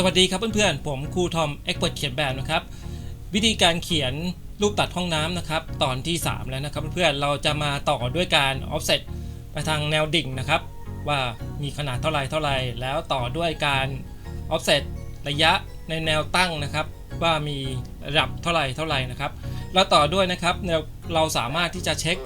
สวัสดีครับเพื่อนๆ ผมครูทอมเอ็กเปิดเขียนแบบนะครับ วิธีการเขียนรูปตัดห้องน้ำนะครับ ตอนที่ 3 แล้วนะครับเพื่อนๆเราจะมาต่อด้วยการ offset ไปทางแนวดิ่งนะครับ ว่ามีขนาดเท่าไรเท่าไรแล้วต่อด้วยการ offset ระยะในแนวตั้งนะครับ ว่ามีระดับเท่าไรเท่าไรนะครับ แล้วต่อด้วยนะครับเราสามารถที่จะเช็ค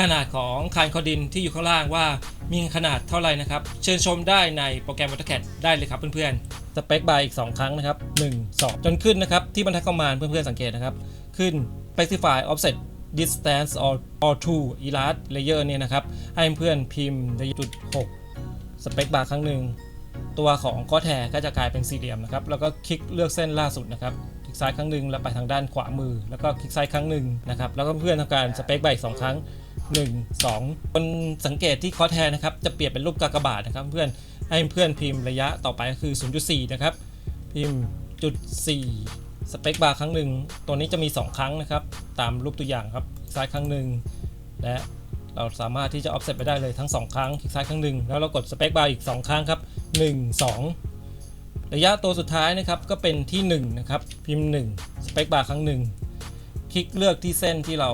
ขนาดของคานคอดินที่อยู่ข้างล่างว่ามีขนาดเท่าไรนะครับ เชิญชมได้ในโปรแกรม AutoCAD ได้เลยครับเพื่อนๆ สเปคบาร์อีก 2 ครั้งนะครับ 1 2 จนขึ้นนะครับ ที่บรรทัดคอมมานด์เพื่อนๆสังเกตนะครับ ขึ้น specify offset distance or or to elas layer เนี่ยนะครับ ให้เพื่อนพิมพ์ในจุด6สเปคบาร์ครั้งหนึ่ง ตัวของข้อแทก็จะกลายเป็นสี่เหลี่ยมนะครับ แล้วก็คลิกเลือกเส้นล่าสุดนะครับ คลิกซ้ายครั้งหนึ่งแล้วไปทางด้านขวามือ แล้วก็คลิกซ้ายครั้งหนึ่งนะครับ แล้วก็เพื่อนทำการสเปคบาร์อีกสองครั้ง 1 2คนสังเกตที่คอแทนะครับ จะเปลี่ยนเป็นรูปกากบาทนะครับเพื่อน ให้เพื่อนพิมพ์ระยะต่อไปคือ 0.4 นะครับ พิมพ์จุด4สเปคบาร์ครั้งหนึ่ง ตัวนี้จะมี 2 ครั้งนะครับ ตามรูปตัวอย่างครับซ้ายครั้งหนึ่ง และเราสามารถที่จะ offset ไปได้เลยทั้ง 2 ครั้งคลิกซ้ายครั้งหนึ่งแล้วเรากดสเปคบาร์อีก 2 ครั้งครับ 1 2 ระยะตัวสุดท้ายนะครับก็เป็นที่1นะครับพิมพ์1สเปคบาร์ครั้งหนึ่งคลิกเลือกที่เส้นที่เรา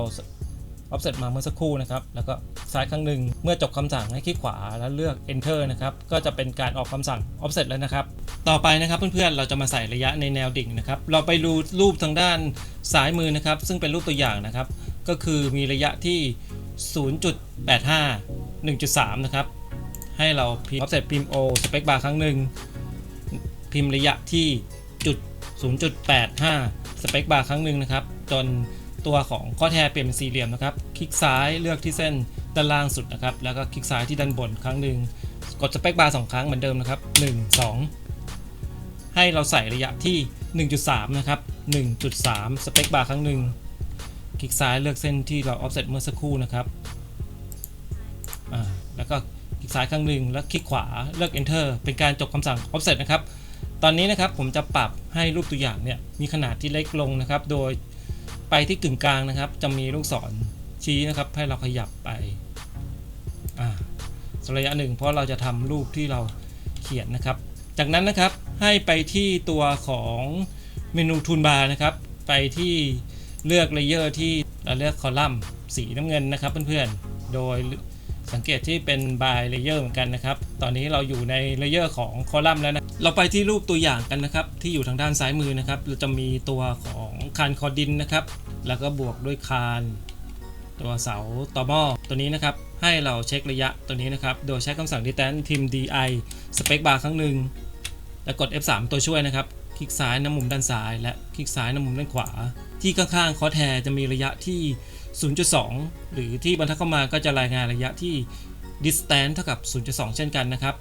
offset มาเมื่อสักครู่นะครับ แล้วก็ ซ้ายครั้งหนึ่ง เมื่อจบคำสั่งให้คลิกขวาแล้วเลือก enter นะครับ ก็จะเป็นการออกคำสั่ง offset แล้วนะครับ ต่อไปนะครับเพื่อนๆ เราจะมาใส่ระยะในแนวดิ่งนะครับ เราไปดูรูปทางด้านซ้ายมือนะครับ ซึ่งเป็นรูปตัวอย่างนะครับ ก็คือมีระยะที่ 0.85 1.3 นะครับ ให้เราพิมพ์ offset พิมพ์ o space bar ครั้งหนึ่ง พิมพ์ระยะที่จุด0.85สเปคบาร์ครั้งหนึ่งนะครับ จน ตัวของข้อแทเปลี่ยนเป็นสี่เหลี่ยมนะครับ คลิกซ้ายเลือกที่เส้นด้านล่างสุดนะครับ แล้วก็คลิกซ้ายที่ด้านบนครั้งหนึ่ง กดสเปคบาร์สองครั้งเหมือนเดิมนะครับ 1 2 ให้เราใส่ระยะที่ 1.3 นะครับ 1.3 สเปคบาร์ครั้งหนึ่ง คลิกซ้ายเลือกเส้นที่เรา offset เมื่อสักครู่นะครับ แล้วก็คลิกซ้ายครั้งหนึ่งแล้วคลิกขวาเลือก enter เป็นการจบคำสั่ง offset นะครับ ตอนนี้นะครับผมจะปรับให้รูปตัวอย่างเนี่ยมีขนาดที่เล็กลงนะครับ โดย ไปที่กึ่งกลางนะครับ จะมีลูกศรชี้นะครับ ให้เราขยับไปสักระยะหนึ่งเพราะเราจะทำรูปที่เราเขียนนะครับ จากนั้นนะครับให้ไปที่ตัวของเมนูทูลบาร์นะครับ ไปที่เลือกเลเยอร์ที่เราเลือกคอลัมน์สีน้ำเงินนะครับเพื่อนๆ โดย สังเกตที่เป็น by layer เหมือนกันนะครับ ตอนนี้เราอยู่ใน layer ของคอลัมน์แล้วนะ เราไปที่รูปตัวอย่างกันนะครับ ที่อยู่ทางด้านซ้ายมือนะครับ เราจะมีตัวของคานคอดินนะครับ แล้วก็บวกด้วยคาน ตัวเสาตอหม้อตัวนี้นะครับ ให้เราเช็คระยะตัวนี้นะครับ โดยใช้คำสั่ง distance พิมพ์ di space bar ครั้งหนึ่ง แล้วกด F3 ตัวช่วยนะครับ คลิกซ้ายน้ำมุมด้านซ้าย และคลิกซ้ายน้ำมุมด้านขวา ที่ข้างๆคอแทจะมีระยะที่ 0.2 หรือที่บรรทัดเข้ามาก็จะรายงานระยะที่ distance เท่ากับ 0.2 เช่นกันนะครับ